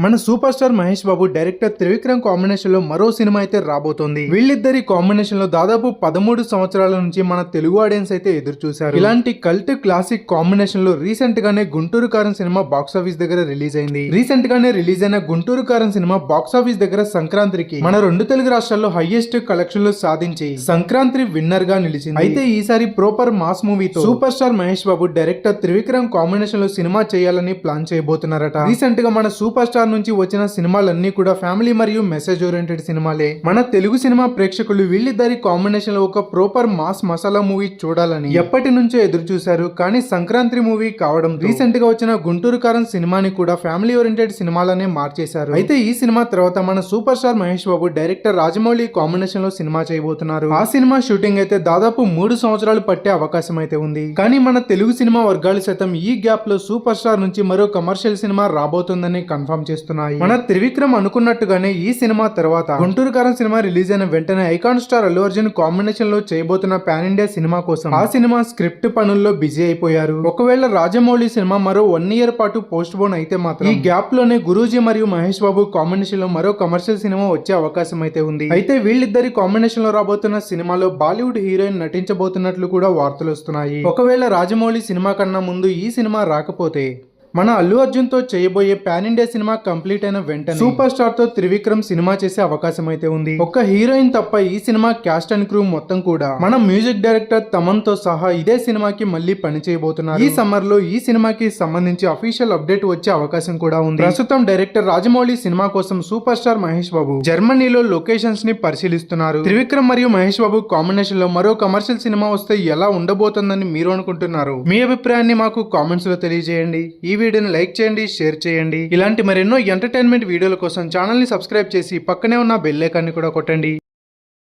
మన super star Mahesh Babu director Trivikram కాంబినేషన్లో మరో సినిమా అయితే రాబోతోంది. వీళ్ళిద్దరి కాంబినేషన్లో దాదాపు పదమూడు సంవత్సరాల నుంచి మన తెలుగు ఆడియన్స్ అయితే ఎదురు చూశారు ఇలాంటి కల్ట్ క్లాసిక్ కాంబినేషన్లో రీసెంట్ గానే Guntur Kaaram cinema box office దగ్గర రిలీజ్ అయింది. రీసెంట్ గానే రిలీజ్ అయిన Guntur Kaaram cinema box office దగ్గర సంక్రాంతికి మన రెండు తెలుగు రాష్ట్రాల్లో హైయెస్ట్ కలెక్షన్లు సాధించి సంక్రాంతి విన్నర్గా నిలిచింది. అయితే ఈసారి ప్రోపర్ మాస్ మూవీతో super star Mahesh Babu director Trivikram కాంబినేషన్లో సినిమా చేయాలని ప్లాన్ చేయబోతున్నారట. రీసెంట్గా మన సూపర్ స్టార్ నుంచి వచ్చిన సినిమాలన్నీ కూడా ఫ్యామిలీ మరియు మెసేజ్ ఓరియంటెడ్ సినిమాలే. మన తెలుగు సినిమా ప్రేక్షకులు వీళ్ళిద్దరి కాంబినేషన్లో ఒక ప్రోపర్ మాస్ మసాలా మూవీ చూడాలని ఎప్పటి నుంచో ఎదురు చూశారు. కానీ సంక్రాంతి మూవీ కావడం రీసెంట్గా వచ్చిన గుంటూరు కారం సినిమాని కూడా ఫ్యామిలీ ఓరియంటెడ్ సినిమాలనే మార్చేశారు. అయితే ఈ సినిమా తర్వాత మన super star Mahesh Babu director Rajamouli కాంబినేషన్లో సినిమా చేయబోతున్నారు. ఆ సినిమా షూటింగ్ అయితే దాదాపు మూడు సంవత్సరాలు పట్టే అవకాశం అయితే ఉంది. కానీ మన తెలుగు సినిమా వర్గాలు సైతం ఈ గ్యాప్లో సూపర్ స్టార్ నుంచి మరో కమర్షియల్ సినిమా రాబోతుందని కన్ఫర్మ్ చేస్తున్నాయి. మన త్రివిక్రమ్ అనుకున్నట్టుగానే ఈ సినిమా తర్వాత గుంటూరు కారం సినిమా రిలీజ్ అయిన వెంటనే ఐకాన్ స్టార్ అల్లు అర్జున్ కాంబినేషన్లో చేయబోతున్న పాన్ ఇండియా సినిమా కోసం ఆ సినిమా స్క్రిప్ట్ పనుల్లో బిజీ అయిపోయారు. ఒకవేళ రాజమౌళి సినిమా మరో వన్ ఇయర్ పాటు పోస్ట్ పోన్ అయితే మాత్రం ఈ గ్యాప్లోనే గురూజీ మరియు మహేష్ బాబు కాంబినేషన్లో మరో కమర్షియల్ సినిమా వచ్చే అవకాశం అయితే ఉంది. అయితే వీళ్ళిద్దరి కాంబినేషన్లో రాబోతున్న సినిమాలో బాలీవుడ్ హీరోయిన్ నటించబోతున్నట్లు కూడా వార్తలు వస్తున్నాయి. ఒకవేళ రాజమౌళి సినిమా కన్నా ముందు ఈ సినిమా రాకపోతే మన అల్లు అర్జున్తో చేయబోయే పాన్ ఇండియా సినిమా కంప్లీట్ అయిన వెంటనే సూపర్ స్టార్తో త్రివిక్రమ్ సినిమా చేసే అవకాశం అయితే ఉంది. ఒక్క హీరోయిన్ తప్ప ఈ సినిమా క్యాస్ట్ అండ్ క్రూ మొత్తం కూడా మన మ్యూజిక్ డైరెక్టర్ తమన్తో సహా ఇదే సినిమాకి మళ్ళీ పని చేయబోతున్నారు. ఈ సమ్మర్లో ఈ సినిమాకి సంబంధించి అఫీషియల్ అప్డేట్ వచ్చే అవకాశం కూడా ఉంది. ప్రస్తుతం డైరెక్టర్ రాజమౌళి సినిమా కోసం సూపర్ స్టార్ మహేష్ బాబు జర్మనీలో లొకేషన్స్ని పరిశీలిస్తున్నారు. త్రివిక్రమ్ మరియు మహేష్ బాబు కాంబినేషన్లో మరో కమర్షియల్ సినిమా వస్తే ఎలా ఉండబోతుందని మీరు అనుకుంటున్నారు? మీ అభిప్రాయాన్ని మాకు కామెంట్స్లో తెలియజేయండి. ఈ వీడియోని లైక్ చేయండి షేర్ చేయండి. ఇలాంటి మరెన్నో ఎంటర్టైన్మెంట్ వీడియోల కోసం ఛానల్ని సబ్స్క్రైబ్ చేసి పక్కనే ఉన్న బెల్ ఐకాన్ని కూడా కొట్టండి.